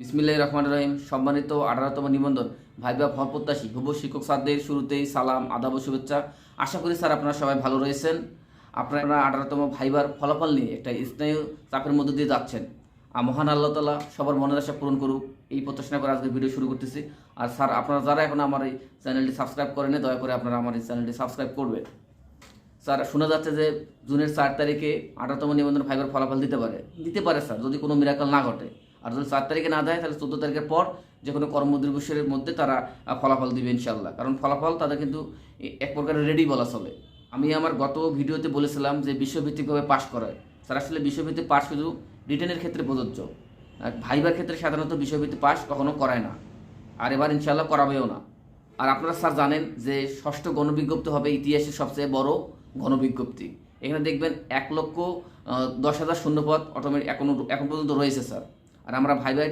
বিসমিল্লাহ রহমান রহিম। সম্মানিত আঠারোতম নিবন্ধন, ভাইবা ফল প্রত্যাশী হুব শিক্ষক স্যারদের শুরুতেই সালাম, আদাব শুভেচ্ছা। আশা করি স্যার আপনারা সবাই ভালো রয়েছেন। আপনারা আঠারোতম ভাইবার ফলাফল নিয়ে একটা স্নায়ু চাপের মধ্যে দিয়ে যাচ্ছেন। আর মহান আল্লাহ তালা সবার মনের আশা পূরণ করুক। এই প্রত্যাশা করে আজকে ভিডিও শুরু করতেছি। আর স্যার, আপনারা যারা এখন আমার এই চ্যানেলটি সাবস্ক্রাইব করেন দয়া করে আপনারা আমার এই চ্যানেলটি সাবস্ক্রাইব করবেন। স্যার, শোনা যাচ্ছে যে জুনের চার তারিখে আঠারোতম নিবন্ধন ভাইবার ফলাফল দিতে পারে। দিতে পারে, স্যার, যদি কোনো মিরাকল না ঘটে। আর যদি চার তারিখে না দেয়, তাহলে চোদ্দ তারিখের পর যে কোনো কর্মদিবসের মধ্যে তারা ফলাফল দিবে ইনশাল্লাহ কারণ ফলাফল তাদের কিন্তু এক প্রকারের রেডি বলা চলে। আমি আমার গত ভিডিওতে বলেছিলাম যে বিশ্বভিত্তিকভাবে পাশ করায়। স্যার, আসলে বিশ্বভিত্তিক পাশ শুধু রিটেনের ক্ষেত্রে প্রযোজ্য। ভাইবার ক্ষেত্রে সাধারণত বিশ্বভিত্তিক পাশ কখনো করায় না। আর এবার ইনশাল্লাহ করাবেও না। আর আপনারা স্যার জানেন যে ষষ্ঠ গণবিজ্ঞপ্তি হবে ইতিহাসের সবচেয়ে বড় গণবিজ্ঞপ্তি। এখানে দেখবেন এক লক্ষ দশ হাজার শূন্যপদ অটোমেটিক এখন এখন পর্যন্ত রয়েছে, স্যার। আর আমরা ভাইবা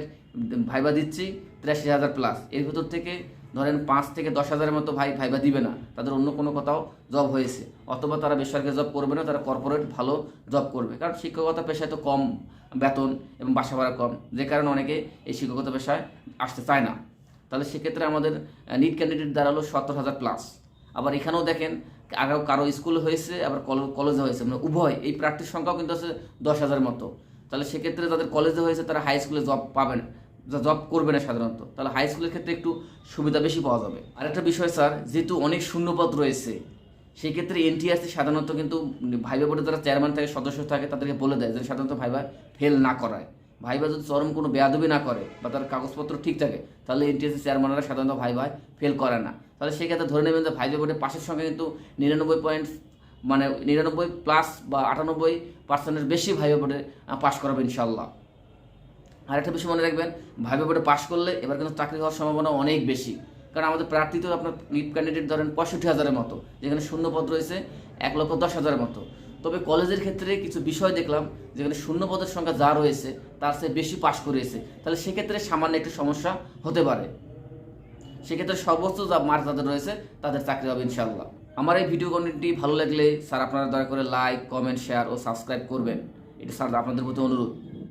ভাইবা দিচ্ছি তিরাশি হাজার প্লাস এর ভিতর থেকে ধরেন পাঁচ থেকে দশ হাজারের মতো ভাই ভাইবা দিবে না। তাদের অন্য কোনো কোথাও জব হয়েছে। অথবা তারা বেসরকারি জব করবে না, তারা কর্পোরেট ভালো জব করবে। কারণ শিক্ষকতা পেশায় তো কম বেতন এবং বাসা ভাড়া কম। যে কারণে অনেকে এই শিক্ষকতা পেশায় আসতে চায় না। তাহলে সেক্ষেত্রে আমাদের নিট ক্যান্ডিডেট দাঁড়াল সত্তর হাজার প্লাস আবার এখানেও দেখেন, আগাও কারও স্কুল হয়েছে, আবার কল- কলেজে হয়েছে। মানে উভয়, এই প্রার্থীর সংখ্যাও কিন্তু আছে দশ হাজার মতো। তাহলে সেক্ষেত্রে যাদের কলেজে হয়েছে, তারা হাই স্কুলে জব পাবে না। জব করবে না সাধারণত। তাহলে হাই স্কুলের ক্ষেত্রে একটু সুবিধা বেশি পাওয়া যাবে। আরেকটা বিষয় স্যার যেহেতু অনেক শূন্যপদ রয়েছে সেই ক্ষেত্রে এনটিআরসি সাধারণত কিন্তু ভাইবা বোর্ডে যারা চেয়ারম্যান থাকে, সদস্য থাকে, তাদেরকে বলে দেয় যে সাধারণত ভাইবা ফেল না করায়। ভাইবা যদি চরম কোনো বেয়াদবি না করে বা তার কাগজপত্র ঠিক থাকে, তাহলে এনটিএসসি চেয়ারম্যানরা সাধারণত ভাই ভাই ফেল করে না। তাহলে সেক্ষেত্রে ধরে নেবেন যে ভাইবা বোর্ডের পাশের সঙ্গে কিন্তু নিরানব্বই পয়েন্ট মানে নিরানব্বই প্লাস বা আটানব্বই পার্সেন্টের বেশি ভাইবা বোর্ডে পাশ করাবে ইনশাল্লাহ আর একটা বিষয় মনে রাখবেন ভাইবা বোর্ডে পাশ করলে এবার কিন্তু চাকরি হওয়ার সম্ভাবনা অনেক বেশি। কারণ আমাদের প্রার্থী তো আপনার নিট ক্যান্ডিডেট ধরেন পঁয়ষট্টি হাজারের মতো, যেখানে শূন্য পদ রয়েছে এক লক্ষ দশ হাজারের মতো। তবে কলেজের ক্ষেত্রে কিছু বিষয় দেখলাম, যেখানে শূন্য পদের সংখ্যা যা রয়েছে, তার চেয়ে বেশি পাশ করেছে। তাহলে সেক্ষেত্রে সামান্য একটু সমস্যা হতে পারে। সেক্ষেত্রে সর্বোচ্চ যা মার্ক যাদের রয়েছে, তাদের চাকরি হবে ইনশাল্লাহ আমার এই ভিডিও কন্টেন্টটি ভালো লাগলে স্যার আপনারা দয়া করে লাইক কমেন্ট শেয়ার ও সাবস্ক্রাইব করবেন। এটা স্যার আপনাদের প্রতি অনুরোধ।